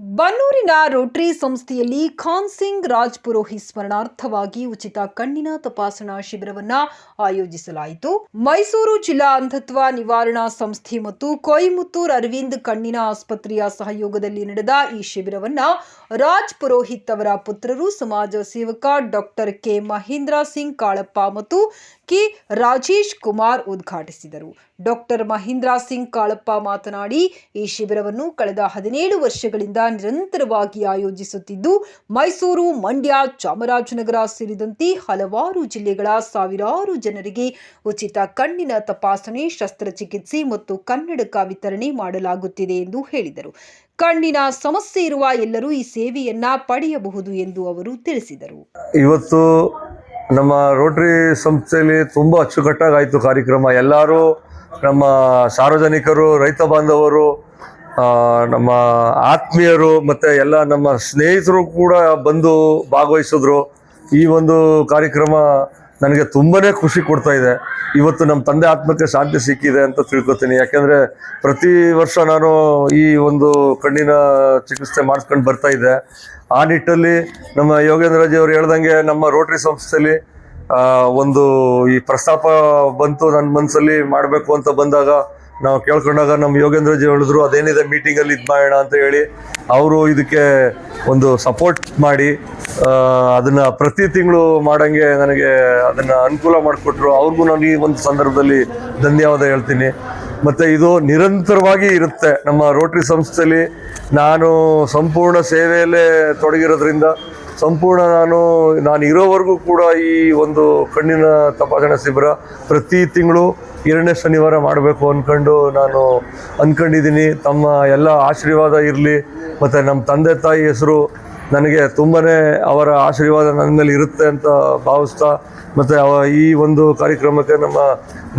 ಬನ್ನೂರಿನ Rotary ಸಂಸ್ಥೆಯಲ್ಲಿ ಖಾನ್ ಸಿಂಗ್ ರಾಜ್ ಪುರೋಹಿ ಸ್ಮರಣಾರ್ಥವಾಗಿ ಉಚಿತ ಕಣ್ಣಿನ ತಪಾಸಣಾ ಶಿಬಿರವನ್ನು ಆಯೋಜಿಸಲಾಯಿತು. ಮೈಸೂರು ಜಿಲ್ಲಾ ಅಂಧತ್ವ ನಿವಾರಣಾ ಸಂಸ್ಥೆ ಮತ್ತು ಕೊಯಮುತ್ತೂರ್ ಅರವಿಂದ್ ಕಣ್ಣಿನ ಆಸ್ಪತ್ರೆಯ ಸಹಯೋಗದಲ್ಲಿ ನಡೆದ ಈ ಶಿಬಿರವನ್ನು ರಾಜ್ ಪುರೋಹಿತ್ ಅವರ ಪುತ್ರರು ಸಮಾಜ ಸೇವಕ ಡಾಕ್ಟರ್ ಕೆ ಮಹೇಂದ್ರ ಸಿಂಗ್ ಕಾಳಪ್ಪ ಮತ್ತು ಕೆ ರಾಜೇಶ್ ಕುಮಾರ್ ಉದ್ಘಾಟಿಸಿದರು. ಡಾಕ್ಟರ್ ಮಹೇಂದ್ರ ಸಿಂಗ್ ಕಾಳಪ್ಪ ಮಾತನಾಡಿ, ಈ ಶಿಬಿರವನ್ನು ಕಳೆದ ಹದಿನೇಳು ವರ್ಷಗಳಿಂದ ನಿರಂತರವಾಗಿ ಆಯೋಜಿಸುತ್ತಿದ್ದು, ಮೈಸೂರು, ಮಂಡ್ಯ, ಚಾಮರಾಜನಗರ ಸೇರಿದಂತೆ ಹಲವಾರು ಜಿಲ್ಲೆಗಳ ಸಾವಿರಾರು ಜನರಿಗೆ ಉಚಿತ ಕಣ್ಣಿನ ತಪಾಸಣೆ, ಶಸ್ತ್ರಚಿಕಿತ್ಸೆ ಮತ್ತು ಕನ್ನಡಕ ವಿತರಣೆ ಮಾಡಲಾಗುತ್ತಿದೆ ಎಂದು ಹೇಳಿದರು. ಕಣ್ಣಿನ ಸಮಸ್ಯೆ ಇರುವ ಎಲ್ಲರೂ ಈ ಸೇವೆಯನ್ನ ಪಡೆಯಬಹುದು ಎಂದು ಅವರು ತಿಳಿಸಿದರು. ಇವತ್ತು ನಮ್ಮ ರೋಟರಿ ಸಂಸ್ಥೆಯಲ್ಲಿ ತುಂಬ ಅಚ್ಚುಕಟ್ಟಾಗಿ ಆಯಿತು ಕಾರ್ಯಕ್ರಮ. ಎಲ್ಲರೂ ನಮ್ಮ ಸಾರ್ವಜನಿಕರು, ರೈತ ಬಾಂಧವರು ನಮ್ಮ ಆತ್ಮೀಯರು ಮತ್ತು ಎಲ್ಲ ನಮ್ಮ ಸ್ನೇಹಿತರು ಕೂಡ ಬಂದು ಭಾಗವಹಿಸಿದ್ರು. ಈ ಒಂದು ಕಾರ್ಯಕ್ರಮ ನನಗೆ ತುಂಬನೇ ಖುಷಿ ಕೊಡ್ತಾ ಇದೆ. ಇವತ್ತು ನಮ್ಮ ತಂದೆ ಆತ್ಮಕ್ಕೆ ಶಾಂತಿ ಸಿಕ್ಕಿದೆ ಅಂತ ತಿಳ್ಕೊತೀನಿ. ಯಾಕೆಂದರೆ ಪ್ರತಿ ವರ್ಷ ನಾನು ಈ ಒಂದು ಕಣ್ಣಿನ ಚಿಕಿತ್ಸೆ ಮಾಡಿಸ್ಕೊಂಡು ಬರ್ತಾ ಇದ್ದೆ. ಆ ನಿಟ್ಟಲ್ಲಿ ನಮ್ಮ ಯೋಗೇಂದ್ರಜಿ ಅವರು ಹೇಳ್ದಂಗೆ ನಮ್ಮ ರೋಟರಿ ಸಂಸ್ಥೆಯಲ್ಲಿ ಒಂದು ಈ ಪ್ರಸ್ತಾಪ ಬಂತು ನನ್ನ ಮನಸ್ಸಲ್ಲಿ ಮಾಡಬೇಕು ಅಂತ ಬಂದಾಗ ನಾವು ಕೇಳ್ಕೊಂಡಾಗ ನಮ್ಮ ಯೋಗೇಂದ್ರಜಿ ಹೇಳಿದ್ರು, ಅದೇನಿದೆ ಮೀಟಿಂಗಲ್ಲಿ ಇದು ಮಾಡೋಣ ಅಂತ ಹೇಳಿ ಅವರು ಇದಕ್ಕೆ ಒಂದು ಸಪೋರ್ಟ್ ಮಾಡಿ ಅದನ್ನು ಪ್ರತಿ ತಿಂಗಳು ಮಾಡೋಂಗೆ ನನಗೆ ಅದನ್ನು ಅನುಕೂಲ ಮಾಡಿಕೊಟ್ರು. ಅವ್ರಿಗೂ ನಾನು ಈ ಒಂದು ಸಂದರ್ಭದಲ್ಲಿ ಧನ್ಯವಾದ ಹೇಳ್ತೀನಿ. ಮತ್ತು ಇದು ನಿರಂತರವಾಗಿ ಇರುತ್ತೆ. ನಮ್ಮ ರೋಟ್ರಿ ಸಂಸ್ಥೆಯಲ್ಲಿ ನಾನು ಸಂಪೂರ್ಣ ಸೇವೆಯಲ್ಲೇ ತೊಡಗಿರೋದ್ರಿಂದ ಸಂಪೂರ್ಣ ನಾನು ನಾನು ಇರೋವರೆಗೂ ಕೂಡ ಈ ಒಂದು ಕಣ್ಣಿನ ತಪಾಸಣಾ ಶಿಬಿರ ಪ್ರತಿ ತಿಂಗಳು ಎರಡನೇ ಶನಿವಾರ ಮಾಡಬೇಕು ಅಂದ್ಕೊಂಡು ನಾನು ಅಂದ್ಕೊಂಡಿದ್ದೀನಿ ತಮ್ಮ ಎಲ್ಲ ಆಶೀರ್ವಾದ ಇರಲಿ. ಮತ್ತು ನಮ್ಮ ತಂದೆ ತಾಯಿ ಹೆಸರು ನನಗೆ ತುಂಬಾ ಅವರ ಆಶೀರ್ವಾದ ನನ್ನ ಮೇಲೆ ಇರುತ್ತೆ ಅಂತ ಭಾವಿಸ್ತಾ, ಮತ್ತು ಅವ ಈ ಒಂದು ಕಾರ್ಯಕ್ರಮಕ್ಕೆ ನಮ್ಮ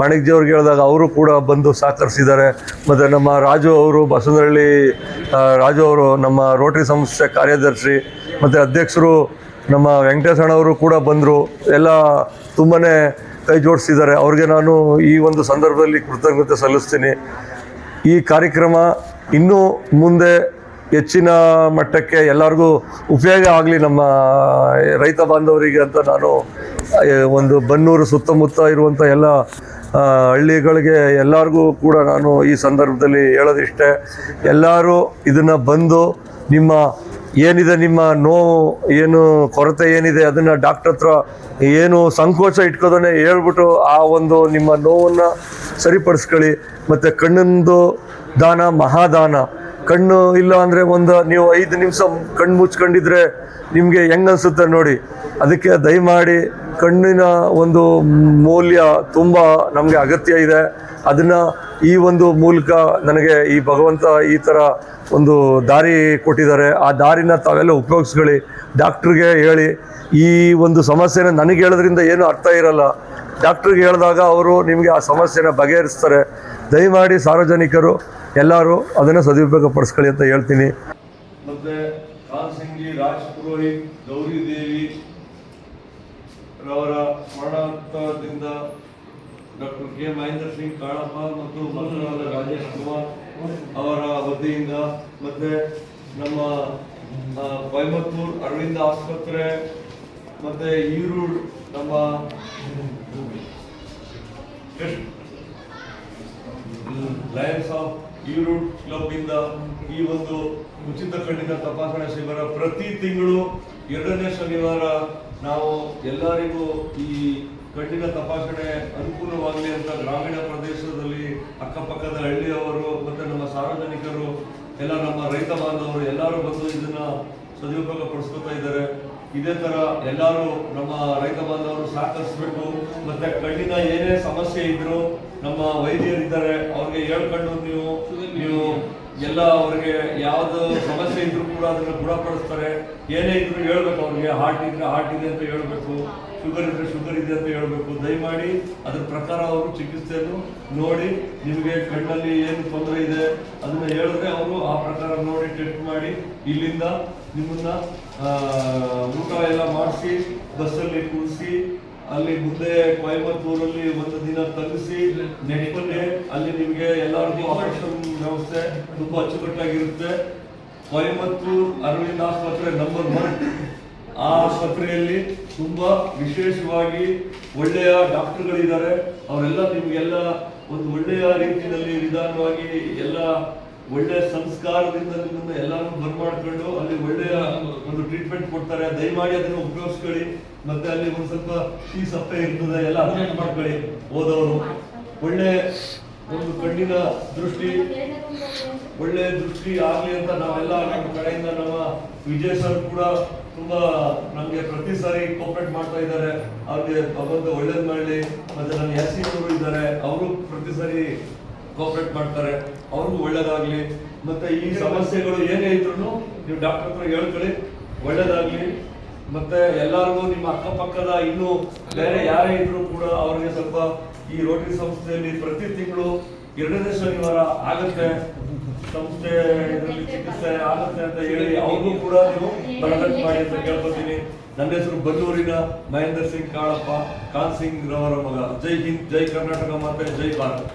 ಮಾಣಿಕ್ಜಿಯವ್ರಿಗೆ ಹೇಳಿದಾಗ ಅವರು ಕೂಡ ಬಂದು ಸಹಕರಿಸಿದ್ದಾರೆ. ಮತ್ತು ನಮ್ಮ ರಾಜು ಅವರು ಬಸವನಹಳ್ಳಿ ರಾಜು ಅವರು ನಮ್ಮ ರೋಟರಿ ಸಂಸ್ಥೆ ಕಾರ್ಯದರ್ಶಿ ಮತ್ತು ಅಧ್ಯಕ್ಷರು ನಮ್ಮ ವೆಂಕಟೇಶಣ್ಣವರು ಕೂಡ ಬಂದರು. ಎಲ್ಲ ತುಂಬನೇ ಕೈ ಜೋಡಿಸಿದ್ದಾರೆ. ಅವ್ರಿಗೆ ನಾನು ಈ ಒಂದು ಸಂದರ್ಭದಲ್ಲಿ ಕೃತಜ್ಞತೆ ಸಲ್ಲಿಸ್ತೀನಿ. ಈ ಕಾರ್ಯಕ್ರಮ ಇನ್ನೂ ಮುಂದೆ ಹೆಚ್ಚಿನ ಮಟ್ಟಕ್ಕೆ ಎಲ್ಲರಿಗೂ ಉಪಯೋಗ ಆಗಲಿ ನಮ್ಮ ರೈತ ಬಾಂಧವರಿಗೆ ಅಂತ ನಾನು ಒಂದು ಬನ್ನೂರು ಸುತ್ತಮುತ್ತ ಇರುವಂಥ ಎಲ್ಲ ಹಳ್ಳಿಗಳಿಗೆ ಎಲ್ಲರಿಗೂ ಕೂಡ ನಾನು ಈ ಸಂದರ್ಭದಲ್ಲಿ ಹೇಳೋದಿಷ್ಟೇ. ಎಲ್ಲರೂ ಇದನ್ನು ಬಂದು ನಿಮ್ಮ ಏನಿದೆ ನಿಮ್ಮ ನೋವು, ಏನು ಕೊರತೆ ಏನಿದೆ, ಅದನ್ನು ಡಾಕ್ಟರ್ ಹತ್ರ ಏನು ಸಂಕೋಚ ಇಟ್ಕೋದೇ ಹೇಳ್ಬಿಟ್ಟು ಆ ಒಂದು ನಿಮ್ಮ ನೋವನ್ನು ಸರಿಪಡಿಸ್ಕೊಳ್ಳಿ. ಮತ್ತು ಕಣ್ಣಿಂದು ದಾನ ಮಹಾದಾನ. ಕಣ್ಣು ಇಲ್ಲ ಅಂದರೆ ಒಂದು ನೀವು ಐದು ನಿಮಿಷ ಕಣ್ಣು ಮುಚ್ಕೊಂಡಿದ್ರೆ ನಿಮಗೆ ಹೆಂಗನ್ಸುತ್ತೆ ನೋಡಿ. ಅದಕ್ಕೆ ದಯಮಾಡಿ ಕಣ್ಣಿನ ಒಂದು ಮೌಲ್ಯ ತುಂಬ ನಮಗೆ ಅಗತ್ಯ ಇದೆ. ಅದನ್ನು ಈ ಒಂದು ಮೂಲಕ ನನಗೆ ಈ ಭಗವಂತ ಈ ಥರ ಒಂದು ದಾರಿ ಕೊಟ್ಟಿದ್ದಾರೆ. ಆ ದಾರಿನ ತಾವೆಲ್ಲ ಉಪಯೋಗಿಸ್ಕೊಳ್ಳಿ. ಡಾಕ್ಟ್ರಿಗೆ ಹೇಳಿ. ಈ ಒಂದು ಸಮಸ್ಯೆನ ನನಗೆ ಹೇಳೋದ್ರಿಂದ ಏನೂ ಅರ್ಥ ಇರಲ್ಲ. ಡಾಕ್ಟ್ರಿಗೆ ಹೇಳಿದಾಗ ಅವರು ನಿಮಗೆ ಆ ಸಮಸ್ಯೆನ ಬಗೆಹರಿಸ್ತಾರೆ. ದಯಮಾಡಿ ಸಾರ್ವಜನಿಕರು, ಎಲ್ಲರೂ ಅದನ್ನು ಸದುಪಯೋಗ ಪಡಿಸ್ಕೊಳ್ಳಿ ಅಂತ ಹೇಳ್ತೀನಿ. ಮತ್ತೆ ರಾಜ್ ಪುರೋಹಿತ್ ಗೌರಿ ದೇವಿ ರವರ ಮರಣೋತ್ಸವದಿಂದ ಡಾಕ್ಟರ್ ಕೆ ಮಹೇಂದ್ರ ಸಿಂಗ್ ಕಾಳಪ್ಪ ಮತ್ತು ಮಂತ್ರಿಗಳಾದ ರಾಜೇಶ್ ಕುಮಾರ್ ಅವರ ವತಿಯಿಂದ ಮತ್ತೆ ನಮ್ಮ ಕೊಯಮತ್ತೂರ್ ಅರವಿಂದ ಆಸ್ಪತ್ರೆ ಮತ್ತೆ ಈರೂಡ್ ನಮ್ಮ ಲಯನ್ಸ್ ಆಫ್ ಈರೂಡ್ ಕ್ಲಬ್ ಇಂದ ಈ ಒಂದು ಉಚಿತ ಕಣ್ಣಿನ ತಪಾಸಣಾ ಶಿಬಿರ ಪ್ರತಿ ತಿಂಗಳು ಎರಡನೇ ಶನಿವಾರ ನಾವು ಎಲ್ಲರಿಗೂ ಈ ಕಣ್ಣಿನ ತಪಾಸಣೆ ಅನುಕೂಲವಾಗಲಿ ಅಂತ ಗ್ರಾಮೀಣ ಪ್ರದೇಶದಲ್ಲಿ ಅಕ್ಕಪಕ್ಕದ ಹಳ್ಳಿಯವರು ಮತ್ತು ನಮ್ಮ ಸಾರ್ವಜನಿಕರು, ಎಲ್ಲ ನಮ್ಮ ರೈತ ಬಾಂಧವರು ಎಲ್ಲರೂ ಬಂದು ಇದನ್ನು ಸದುಪಯೋಗ ಪಡಿಸ್ಕೊತಾ ಇದ್ದಾರೆ. ಇದೇ ಥರ ಎಲ್ಲರೂ ನಮ್ಮ ರೈತ ಬಾಂಧವರು ಸಹಕರಿಸಬೇಕು. ಮತ್ತು ಕಣ್ಣಿನ ಏನೇ ಸಮಸ್ಯೆ ಇದ್ದರೂ ನಮ್ಮ ವೈದ್ಯರಿದ್ದಾರೆ, ಅವ್ರಿಗೆ ಹೇಳ್ಕೊಂಡು ನೀವು ನೀವು ಎಲ್ಲ ಅವ್ರಿಗೆ ಯಾವುದು ಸಮಸ್ಯೆ ಇದ್ರೂ ಕೂಡ ಅದನ್ನ ಗುಣಪಡಿಸ್ತಾರೆ. ಏನೇ ಇದ್ರು ಹೇಳ್ಬೇಕು ಅವ್ರಿಗೆ ಹಾರ್ಟ್ ಇದ್ರೆ ಹಾರ್ಟ್ ಇದೆ ಅಂತ ಹೇಳ್ಬೇಕು ಶುಗರ್ ಇದ್ರೆ ಶುಗರ್ ಇದೆ ಅಂತ ಹೇಳ್ಬೇಕು. ದಯಮಾಡಿ ಅದ್ರ ಪ್ರಕಾರ ಅವರು ಚಿಕಿತ್ಸೆಯನ್ನು ನೋಡಿ, ನಿಮಗೆ ಕಣ್ಣಲ್ಲಿ ಏನು ತೊಂದರೆ ಇದೆ ಅದನ್ನ ಹೇಳಿದ್ರೆ ಅವರು ಆ ಪ್ರಕಾರ ನೋಡಿ ಟೆಸ್ಟ್ ಮಾಡಿ, ಇಲ್ಲಿಂದ ನಿಮ್ಮನ್ನ ಊಟ ಎಲ್ಲ ಮಾಡಿಸಿ, ಬಸ್ಸಲ್ಲಿ ಕೂರಿಸಿ ಅಲ್ಲಿ ಮುಂದೆ ಕೊಯಮತ್ತೂರಲ್ಲಿ ಒಂದು ದಿನ ತಗ್ಗಿಸಿ ನೆಕ್ಸ್ಟ್ ಅಲ್ಲಿ ನಿಮಗೆ ಎಲ್ಲರಿಗೂ ಆಪರೇಷನ್ ವ್ಯವಸ್ಥೆ ತುಂಬ ಅಚ್ಚುಕಟ್ಟಾಗಿರುತ್ತೆ. ಕೊಯಮತ್ತೂರು ಅರವಿಂದ್ ಆಸ್ಪತ್ರೆ ನಂಬರ್ ಒನ್ ಆ ಆಸ್ಪತ್ರೆಯಲ್ಲಿ ತುಂಬ ವಿಶೇಷವಾಗಿ ಒಳ್ಳೆಯ ಡಾಕ್ಟರ್ಗಳಿದ್ದಾರೆ. ಅವರೆಲ್ಲ ನಿಮಗೆಲ್ಲ ಒಂದು ಒಳ್ಳೆಯ ರೀತಿಯಲ್ಲಿ ನಿಧಾನವಾಗಿ ಎಲ್ಲ ಒಳ್ಳೆಯ ಸಂಸ್ಕಾರದಿಂದ ನಿಮ್ಮನ್ನ ಎಲ್ಲರನ್ನು ಬರ್ಮಾಡ್ಕೊಂಡು ಅಲ್ಲಿ ಒಳ್ಳೆಯ ಒಂದು ಟ್ರೀಟ್ಮೆಂಟ್ ಕೊಡ್ತಾರೆ. ದಯಮಾಡಿ ಅದನ್ನು ಉಪಯೋಗಿಸ್ಕೊಳ್ಳಿ. ಮತ್ತೆ ಅಲ್ಲಿ ಒಂದು ಸ್ವಲ್ಪ ಈ ಸಪ್ಪೆ ಇರ್ತದೆ. ಎಲ್ಲ ಅಡ್ಜಸ್ಟ್ ಮಾಡ್ಕೊಳ್ಳಿ. ಹೋದವರು ಒಳ್ಳೆ ಒಂದು ಕಣ್ಣಿನ ದೃಷ್ಟಿ. ಒಳ್ಳೆ ದೃಷ್ಟಿ ಆಗಲಿ ಅಂತ ನಾವೆಲ್ಲ ನಮ್ಮ ಕಡೆಯಿಂದ ನಮ್ಮ ವಿಜಯ್ ಸರ್ ಕೂಡ ತುಂಬಾ ನಮಗೆ ಪ್ರತಿ ಸಾರಿ ಕೋಪರೇಟ್ ಮಾಡ್ತಾ ಇದ್ದಾರೆ. ಅವ್ರಿಗೆ ಭಗವಂತ ಒಳ್ಳೇದ್ ಮಾಡಲಿ. ಮತ್ತೆ ನನ್ನ ಎಸ್ ಅವರು ಇದ್ದಾರೆ. ಅವರು ಪ್ರತಿ ಸಾರಿ ಕೋಪರೇಟ್ ಮಾಡ್ತಾರೆ, ಅವ್ರಿಗೂ ಒಳ್ಳೇದಾಗಲಿ. ಮತ್ತೆ ಈ ಸಮಸ್ಯೆಗಳು ಏನೇ ಇದ್ರು ನೀವು ಡಾಕ್ಟರ್ ಹತ್ರ ಹೇಳ್ಕೊಳ್ಳಿ, ಒಳ್ಳೇದಾಗ್ಲಿ. ಮತ್ತೆ ಎಲ್ಲರಿಗೂ ನಿಮ್ಮ ಅಕ್ಕಪಕ್ಕದ ಇನ್ನು ಬೇರೆ ಯಾರೇ ಇದ್ರೂ ಕೂಡ ಅವ್ರಿಗೆ ಸ್ವಲ್ಪ ಈ ರೋಟರಿ ಸಂಸ್ಥೆಯಲ್ಲಿ ಪ್ರತಿ ತಿಂಗಳು ಎರಡನೇ ಶನಿವಾರ ಆಗುತ್ತೆ. ಸಂಸ್ಥೆ ಇದರಲ್ಲಿ ಚಿಕಿತ್ಸೆ ಆಗುತ್ತೆ ಅಂತ ಹೇಳಿ ಅವ್ರಿಗೂ ಕೂಡ ನೀವು ಬರಗಟ್ ಮಾಡಿ ಅಂತ ಕೇಳ್ಕೊತೀನಿ. ನನ್ನ ಹೆಸರು ಬಲ್ಲೂರಿನ ಮಹೇಂದ್ರ ಸಿಂಗ್ ಕಾಳಪ್ಪ, ಕಾನ್ ಸಿಂಗ್ ರವರ ಮಗ. ಜೈ ಹಿಂದ್, ಜೈ ಕರ್ನಾಟಕ ಮತ್ತೆ ಜೈ ಭಾರತ್.